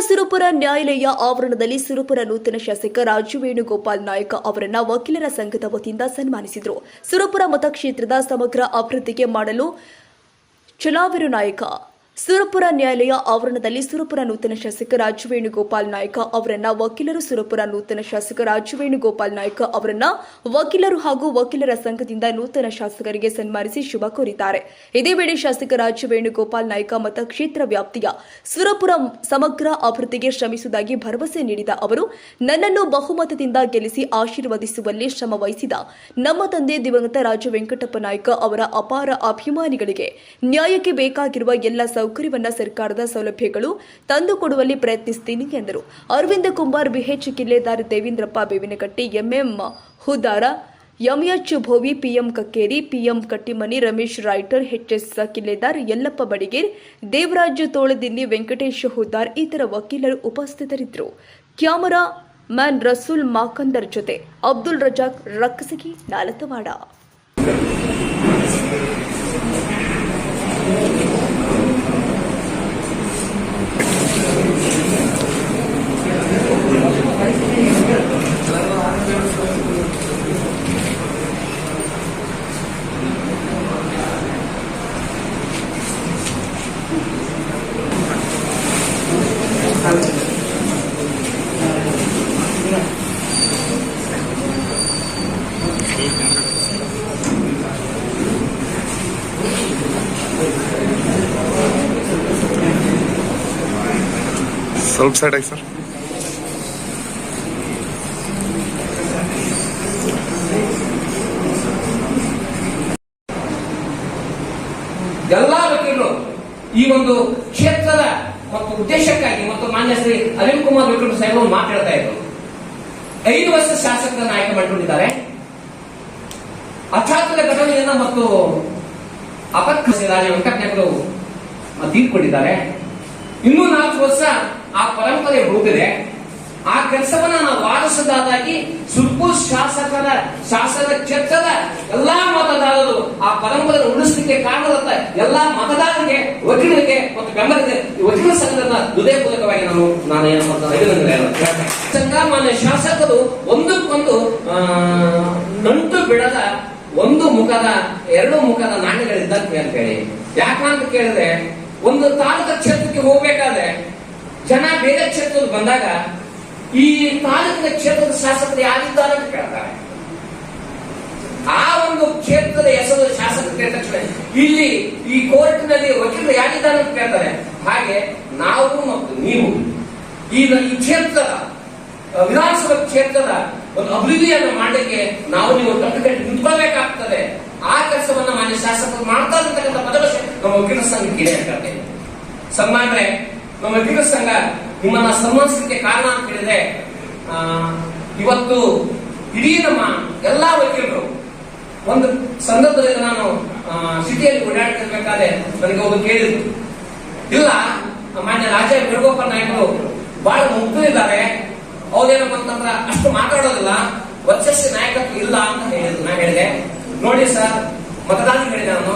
ಸುರಪುರ ನ್ಯಾಯಾಲಯ ಆವರಣದಲ್ಲಿ ಸುರಪುರ ನೂತನ ಶಾಸಕ ರಾಜು ವೇಣುಗೋಪಾಲ್ ನಾಯಕ ಅವರನ್ನ ವಕೀಲರ ಸಂಘದ ವತಿಯಿಂದ ಸನ್ಮಾನಿಸಿದರು. ಸುರಪುರ ಮತಕ್ಷೇತ್ರದ ಸಮಗ್ರ ಅಭಿವೃದ್ಧಿಗೆ ಮಾಡಲು ಚಲಾವಿರು ನಾಯಕ ಸುರಪುರ ನ್ಯಾಯಾಲಯ ಆವರಣದಲ್ಲಿ ಸುರಪುರ ನೂತನ ಶಾಸಕ ರಾಜು ವೇಣುಗೋಪಾಲ್ ನಾಯ್ಕ ಅವರನ್ನ ವಕೀಲರು ಸುರಪುರ ನೂತನ ಶಾಸಕ ರಾಜು ವೇಣುಗೋಪಾಲ್ ನಾಯ್ಕ ಅವರನ್ನ ವಕೀಲರು ಹಾಗೂ ವಕೀಲರ ಸಂಘದಿಂದ ನೂತನ ಶಾಸಕರಿಗೆ ಸನ್ಮಾನಿಸಿ ಶುಭ ಕೋರಿದ್ದಾರೆ. ಇದೇ ವೇಳೆ ಶಾಸಕ ರಾಜು ವೇಣುಗೋಪಾಲ್ ನಾಯ್ಕ ಮತಕ್ಷೇತ್ರ ವ್ಯಾಪ್ತಿಯ ಸುರಪುರ ಸಮಗ್ರ ಅಭಿವೃದ್ಧಿಗೆ ಶ್ರಮಿಸುವುದಾಗಿ ಭರವಸೆ ನೀಡಿದ ಅವರು, ನನ್ನನ್ನು ಬಹುಮತದಿಂದ ಗೆಲ್ಲಿಸಿ ಆಶೀರ್ವದಿಸುವಲ್ಲಿ ಶ್ರಮ ನಮ್ಮ ತಂದೆ ದಿವಂಗತ ರಾಜ ವೆಂಕಟಪ್ಪ ನಾಯ್ಕ ಅವರ ಅಪಾರ ಅಭಿಮಾನಿಗಳಿಗೆ ನ್ಯಾಯಕ್ಕೆ ಬೇಕಾಗಿರುವ ಎಲ್ಲ ಸೌಕರ್ಯವನ್ನ ಸರ್ಕಾರದ ಸೌಲಭ್ಯಗಳು ತಂದುಕೊಡುವಲ್ಲಿ ಪ್ರಯತ್ನಿಸುತ್ತೀನಿ ಎಂದರು. Aravind Kumar B H Killedar, Devendrappa Bevinakatti, M M Hudara M H Bhovi, P M Kakkeri, P M Kattimani, Ramesh Writer H S Killedar, Yallappa Badiger, Devaraj Toladinni Venkatesh Huddar ಇತರ ವಕೀಲರು ಉಪಸ್ಥಿತರಿದ್ದರು. ಕ್ಯಾಮರಾ ಮ್ಯಾನ್ ರಸೂಲ್ ಮಾಕಂದರ್ ಜೊತೆ ಅಬ್ದುಲ್ ರಜಾಕ್ ರಕ್ಕಸಗಿ ನಾಲತವಾಡ. ಸ್ವಲ್ಪ side ಆಗಿ sir ಎಲ್ಲಾ ವಕೀಲರು ಈ ಒಂದು ಉದ್ದೇಶಕ್ಕಾಗಿ ಮತ್ತು ಮಾನ್ಯ ಶ್ರೀ ಅನಿಲ್ ಕುಮಾರ್ ವಿಕ್ರಮ್ ಸಾಹೇಬರು ಮಾತಾಡ್ತಾ ಇದ್ರು. ಐದು ವರ್ಷ ಶಾಸಕರನ್ನು ಆಯ್ಕೆ ಮಾಡಿಕೊಂಡಿದ್ದಾರೆ. ಅಚಾತದ ಘಟನೆಯನ್ನ ಮತ್ತು ಅಪಕ್ರಮ ರಾಜ ತೀರ್ಕೊಂಡಿದ್ದಾರೆ. ಇನ್ನೂ ನಾಲ್ಕು ವರ್ಷ ಆ ಪರಂಪರೆ ಹೋಗಿದೆ ಆ ಕೆಲಸವನ್ನ ನಾವು ವಾರಸದಾದಾಗಿ ಸುರ್ಪುರ್ ಶಾಸಕರ ಶಾಸಕ ಕ್ಷೇತ್ರದ ಎಲ್ಲಾ ಮತದಾರರು ಆ ಪರಂಪರೆ ಉಳಿಸಲಿಕ್ಕೆ ಕಾರಣದಂತ ಎಲ್ಲಾ ಮತದಾರರಿಗೆ, ವಕೀಲರಿಗೆ ಮತ್ತು ಬೆಂಬಲಿಗೆ ವಕೀಲ ಸಂಘದ ಹೃದಯಪೂರ್ವಕವಾಗಿ ನಾನು ನಾನು ಏನು ಮಾಡ್ತಾರೆ ಅಭಿನಂದನೆ ಹೇಳ್ತೇನೆ. ಸಂಘ ಮಾನ್ಯ ಶಾಸಕರು ಒಂದಕ್ಕೊಂದು ನಂಟು ಬಿಡದ ಒಂದು ಮುಖದ, ಎರಡು ಮುಖದ ನಾಣ್ಯಗಳಿದ್ದಂತೆ ಅಂತ ಹೇಳಿ ಯಾಕಂತ ಕೇಳಿದ್ರೆ, ಒಂದು ತಾಲೂಕ ಕ್ಷೇತ್ರಕ್ಕೆ ಹೋಗ್ಬೇಕಾದ್ರೆ, ಜನ ಬೇರೆ ಕ್ಷೇತ್ರಕ್ಕೆ ಬಂದಾಗ ಈ ತಾಲೂಕಿನ ಕ್ಷೇತ್ರದ ಶಾಸಕರು ಯಾರಿದ್ದಾರೆ ಅಂತ ಕೇಳ್ತಾರೆ ಆ ಒಂದು ಕ್ಷೇತ್ರದ ಹೆಸರು ಶಾಸಕ ಕೇಳಿದ ತಕ್ಷಣ ಇಲ್ಲಿ ಈ ಕೋರ್ಟ್ನಲ್ಲಿ ವಕೀಲರು ಯಾರಿದ್ದಾರೆ ಅಂತ ಕೇಳ್ತಾರೆ? ಹಾಗೆ ನಾವು ಮತ್ತು ನೀವು. ಈ ಕ್ಷೇತ್ರದ ವಿಧಾನಸಭಾ ಕ್ಷೇತ್ರದ ಒಂದು ಅಭಿವೃದ್ಧಿಯನ್ನು ಮಾಡಲಿಕ್ಕೆ ನಾವು ನೀವು ಕಟ್ಟುಕಟ್ಟಿ ನಿಂತ್ಕೊಳ್ಬೇಕಾಗ್ತದೆ. ಆ ಕೆಲಸವನ್ನು ಮಾನ್ಯ ಶಾಸಕರು ಮಾಡ್ತಾ ಇರತಕ್ಕಂಥ ಭರವಸೆ ನಮ್ಮ ವಕೀಲ ಸಂಘಕ್ಕೆ ಇದೆ ನಮ್ಮ ವಕೀಲ ಸಂಘ ನಿಮ್ಮನ್ನ ಸನ್ಮಾನಿಸಲಿಕ್ಕೆ ಕಾರಣ ಅಂತ ಹೇಳಿದ್ರೆ ಇವತ್ತು ಇಡೀ ನಮ್ಮ ಎಲ್ಲಾ ವಕೀಲರು ಒಂದು ಸಂದರ್ಭದಲ್ಲಿ ನಾನು ಸಿಟಿಯಲ್ಲಿ ಓಡಾಡ್ತಿರ್ಬೇಕಾದ್ರೆ ನನಗೆ ಒಬ್ಬ ಕೇಳಿದ್ರು. ಇಲ್ಲ, ಮಾನ್ಯ ರಾಜ, ವೇಣುಗೋಪಾಲ್ ನಾಯಕರು ಬಹಳ ಮುಗ್ಧರಿದ್ದಾರೆ ಅವ್ರೇನಪ್ಪ ಅಂತಂದ್ರ ಅಷ್ಟು ಮಾತಾಡೋದಿಲ್ಲ. ವರ್ಚಸ್ಸಿ ನಾಯಕತ್ವ ಇಲ್ಲ ಅಂತ ಹೇಳಿದ್ರು. ನಾನು ಹೇಳಿದೆ, ನೋಡಿ ಸರ್ ಮತದಾನ ಹೇಳಿದೆ ನಾನು.